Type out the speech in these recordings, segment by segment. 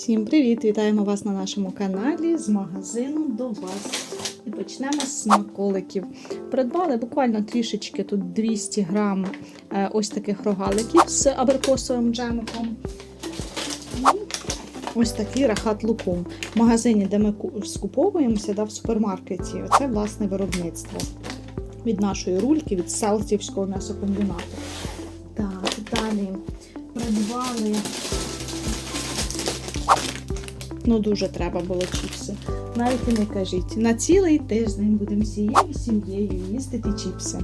Всім привіт! Вітаємо вас на нашому каналі з магазину до вас. І почнемо з смаколиків. Придбали буквально трішечки тут 200 грам е, ось таких рогаликів з абрикосовим джемиком. Ось такий рахат лукум. В магазині, де ми скуповуємося, да, в супермаркеті. Це власне виробництво від нашої рульки, від Селтівського м'ясокомбінату. Так, далі придбали Ну, дуже треба було чіпси. Навіть і не кажіть. На цілий тиждень будемо всією сім'єю їсти ті чіпси.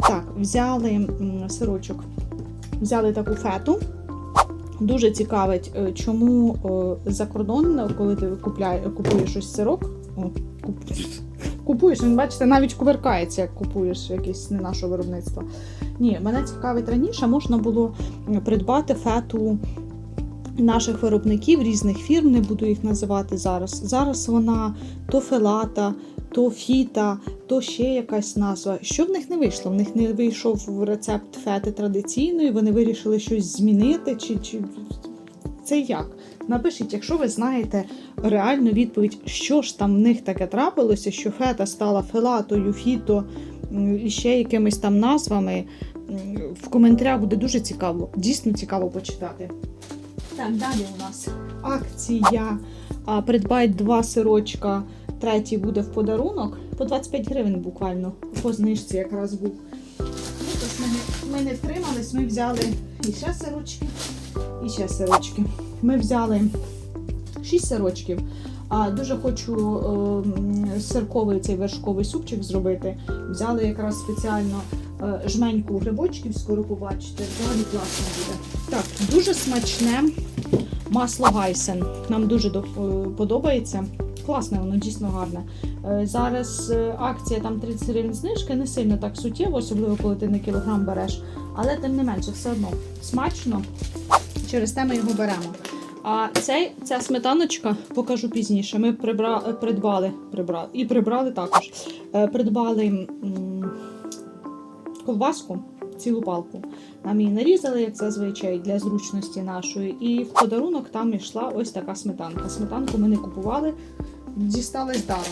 Так, взяли сирочок, взяли таку фету. Дуже цікавить, е, чому за кордон, коли ти купляє, купуєш ось сирок, о, куп, купуєш, він, бачите, навіть кувиркається, як купуєш якийсь не нашого виробництва. Ні, мене цікавить раніше, можна було придбати фету наших виробників різних фірм, не буду їх називати зараз. Зараз вона то фелата, то фіта, то ще якась назва. Що в них не вийшло? В них не вийшов рецепт фети традиційної, вони вирішили щось змінити. Чи, чи... Це як? Напишіть, якщо ви знаєте реальну відповідь, що ж там в них таке трапилося, що фета стала фелатою, фіто і ще якимись там назвами. В коментарях буде дуже цікаво, дійсно цікаво почитати. Так, далі у нас акція. А, Придбай два сирочка, третій буде в подарунок. По 25 гривень буквально по знижці якраз був. Ну, тож ми, не, ми не втримались, ми взяли і ще сирочки, і ще сирочки. Ми взяли 6 сирочків. А, дуже хочу е, сирковий цей вершковий супчик зробити. Взяли якраз спеціально жменьку грибочків, скоро побачите. Взагалі класно буде. Так, дуже смачне масло гайсен. Нам дуже е, подобається. Класне, воно дійсно гарне. Е, Зараз е, акція там 30 гривень знижки, не сильно так суттєво, особливо коли ти не кілограм береш. Але тим не менше, все одно смачно. Через те ми його беремо. А цей, ця сметаночка покажу пізніше. Ми прибра, е, придбали, прибрали і прибрали також. Е, Придбали ковбаску, цілу палку. Нам її нарізали, як зазвичай, для зручності нашої. І в подарунок там йшла ось така сметанка. Сметанку ми не купували, дісталась даром.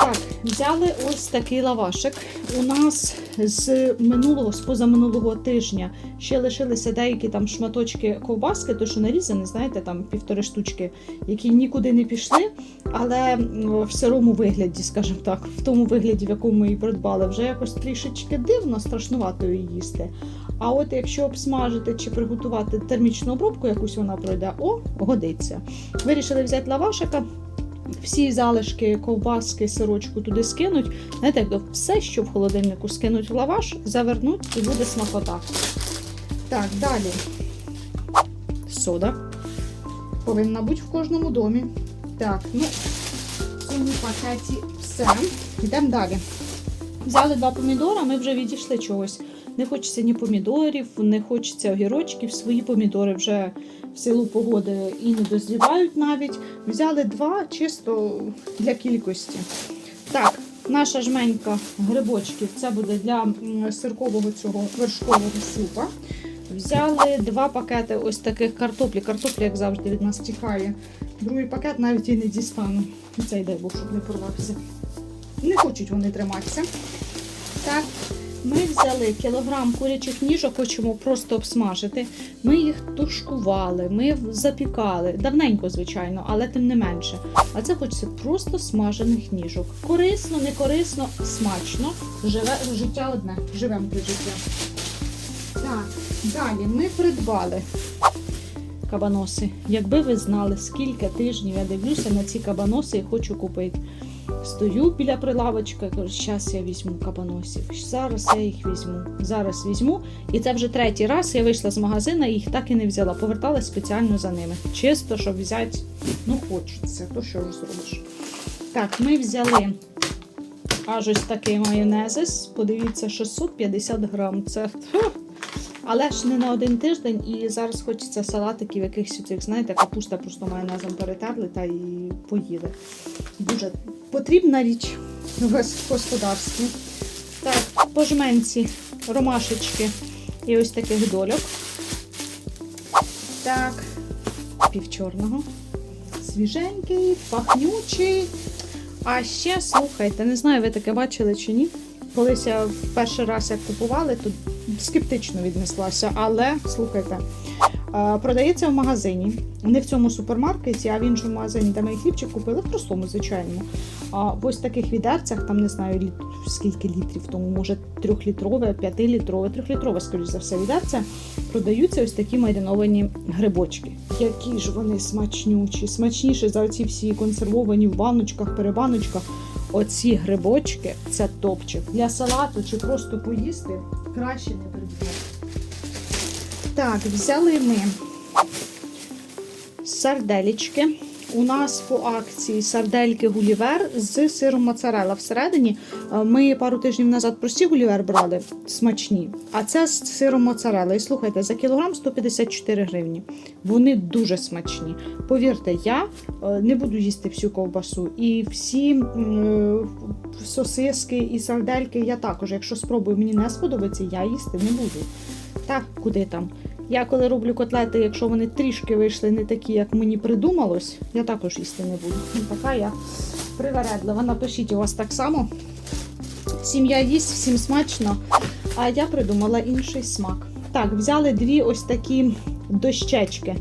Так, взяли ось такий лавашик. У нас з минулого, з позаминулого тижня ще лишилися деякі там шматочки ковбаски, то що нарізані, знаєте, там півтори штучки, які нікуди не пішли, але в сирому вигляді, скажімо так, в тому вигляді, в якому її придбали, вже якось трішечки дивно, страшнувато її їсти. А от якщо обсмажити чи приготувати термічну обробку, якусь вона пройде, о, годиться. Вирішили взяти лавашика. Всі залишки ковбаски, сирочку туди скинуть. Знаєте, як все, що в холодильнику скинуть в лаваш, завернуть і буде смакота. Так, далі. Сода. Повинна бути в кожному домі. Так, ну, в цьому пакеті все. Йдемо далі. Взяли два помідора, ми вже відійшли чогось. Не хочеться ні помідорів, не хочеться огірочків. Свої помідори вже в силу погоди і не дозрівають навіть. Взяли два чисто для кількості. Так, наша жменька грибочків це буде для сиркового цього вершкового супа. Взяли два пакети ось таких картоплі. Картоплі, як завжди, від нас тікає. Другий пакет навіть і не дістану. І Цей дай Бог, щоб не порвався. Не хочуть вони триматися. Так, ми взяли кілограм курячих ніжок, хочемо просто обсмажити. Ми їх тушкували, ми запікали. Давненько, звичайно, але тим не менше. А це хочеться просто смажених ніжок. Корисно, не корисно, смачно. Живе життя одне. Живемо при життя. Так, далі ми придбали кабаноси. Якби ви знали, скільки тижнів я дивлюся на ці кабаноси і хочу купити. Стою біля прилавочка, кажу, зараз я візьму кабаносів. Зараз я їх візьму. Зараз візьму. І це вже третій раз я вийшла з магазину і їх так і не взяла. Поверталась спеціально за ними. Чисто, щоб взяти, ну хочеться, то що ж зробиш. Так, ми взяли аж ось такий майонезис. Подивіться, 650 грам. Це. Але ж не на один тиждень. І зараз хочеться салатиків, якихось цих, знаєте, капуста просто майонезом перетерли та і поїли. Дуже потрібна річ в господарстві. Так, по жменці ромашечки і ось таких дольок. Так, півчорного. Свіженький, пахнючий. А ще слухайте, не знаю, ви таке бачили чи ні. Колись я перший раз як купували, то скептично віднеслася. Але слухайте, е, продається в магазині, не в цьому супермаркеті, а в іншому магазині, де ми хлібчик купили, в простому, звичайному. А в ось таких відерцях, там не знаю скільки літрів, тому може трьохлітрове, п'ятилітрове, трьохлітрове, скоріш за все, відерце, продаються ось такі мариновані грибочки. Які ж вони смачнючі, смачніші за ці всі консервовані в баночках, перебаночках. Оці грибочки це топчик. Для салату чи просто поїсти краще не придбати. Так, взяли ми сарделічки. У нас по акції сардельки Гулівер з сиром моцарелла. Всередині е, ми пару тижнів назад прості Гулівер брали смачні, а це з сиром моцарелла. І слухайте, за кілограм 154 гривні. Вони дуже смачні. Повірте, я е, не буду їсти всю ковбасу. І всі е, сосиски і сардельки я також. Якщо спробую, мені не сподобається, я їсти не буду. Так, куди там? Я коли роблю котлети, якщо вони трішки вийшли не такі, як мені придумалось, я також їсти не буду. Ну, Така я привередлива. Напишіть у вас так само. Сім'я їсть, всім смачно. А я придумала інший смак. Так, взяли дві ось такі дощечки.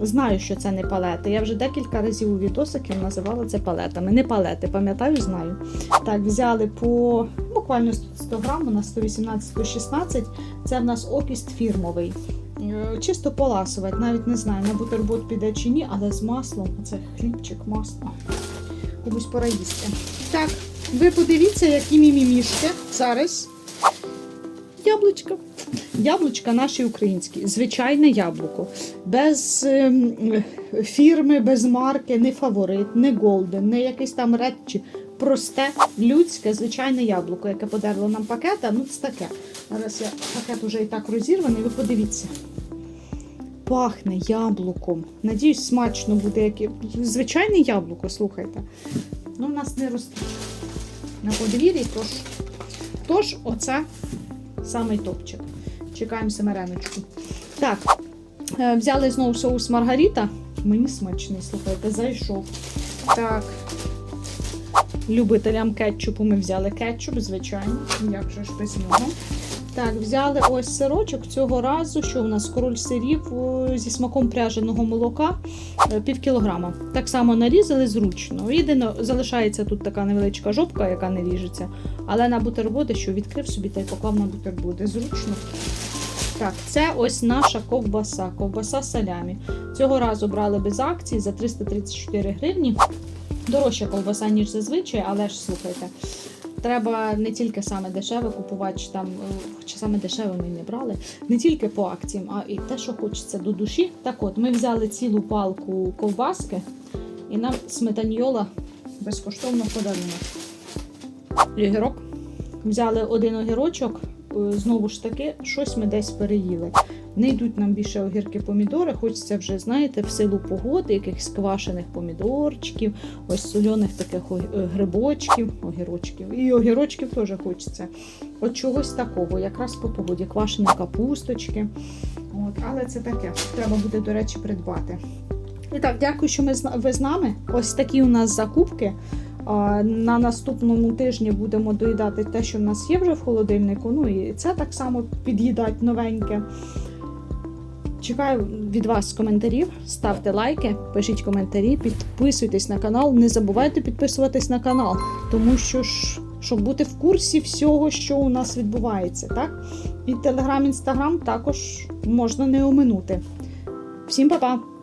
Знаю, що це не палети. Я вже декілька разів у відосиків називала це палетами. Не палети, пам'ятаю, знаю. Так, взяли по буквально 100 грам, у нас 118-116. Це в нас окіст фірмовий. Е, Чисто поласувати, навіть не знаю, на бутерброд піде чи ні, але з маслом. Це хлібчик, масло. Комусь пора їсти. Так, ви подивіться, які мімімішки. Зараз. Яблучко. Яблучка наші українські, звичайне яблуко. Без ем, фірми, без марки, не фаворит, не голден, не якийсь там ред чи просте, людське, звичайне яблуко, яке подерло нам пакета. Ну, це таке. Зараз я пакет уже і так розірваний, ви подивіться. Пахне яблуком. Надіюсь, смачно буде. Як... Звичайне яблуко, слухайте. Ну, у нас не росте на подвір'ї, тож, тож оце самий топчик. Чекаємо семереночку. Так, е, взяли знову соус Маргарита. Мені смачний, слухайте, зайшов. Так. Любителям кетчупу ми взяли кетчуп, звичайно, як же ж без нього. Так, взяли ось сирочок цього разу, що у нас король сирів зі смаком пряженого молока е, пів кілограма. Так само нарізали зручно. Єдине, залишається тут така невеличка жопка, яка не ріжеться. Але на бутерброди, що відкрив собі та й поклав на бутерброди. Зручно. Так, це ось наша ковбаса, ковбаса салямі. Цього разу брали без акції за 334 гривні. Дорожча ковбаса, ніж зазвичай, але ж слухайте. Треба не тільки саме дешеве купувати, чи там, е, хоча саме дешеве ми не брали, не тільки по акціям, а і те, що хочеться до душі. Так от, ми взяли цілу палку ковбаски, і нам сметаньйола безкоштовно подарунок. Огірок. Взяли один огірочок, е, знову ж таки, щось ми десь переїли. Не йдуть нам більше огірки помідори, хочеться вже, знаєте, в силу погоди, якихось квашених помідорчиків, ось сольоних таких е, грибочків, огірочків. І огірочків теж хочеться. От чогось такого, якраз по погоді, квашені капусточки. От, але це таке. Треба буде, до речі, придбати. І так, дякую, що ви з нами. Ось такі у нас закупки. На наступному тижні будемо доїдати те, що в нас є вже в холодильнику. Ну і це так само під'їдать новеньке. Чекаю від вас коментарів, ставте лайки, пишіть коментарі, підписуйтесь на канал. Не забувайте підписуватись на канал, тому що ж, щоб бути в курсі всього, що у нас відбувається, так? І телеграм, інстаграм також можна не оминути. Всім па-па!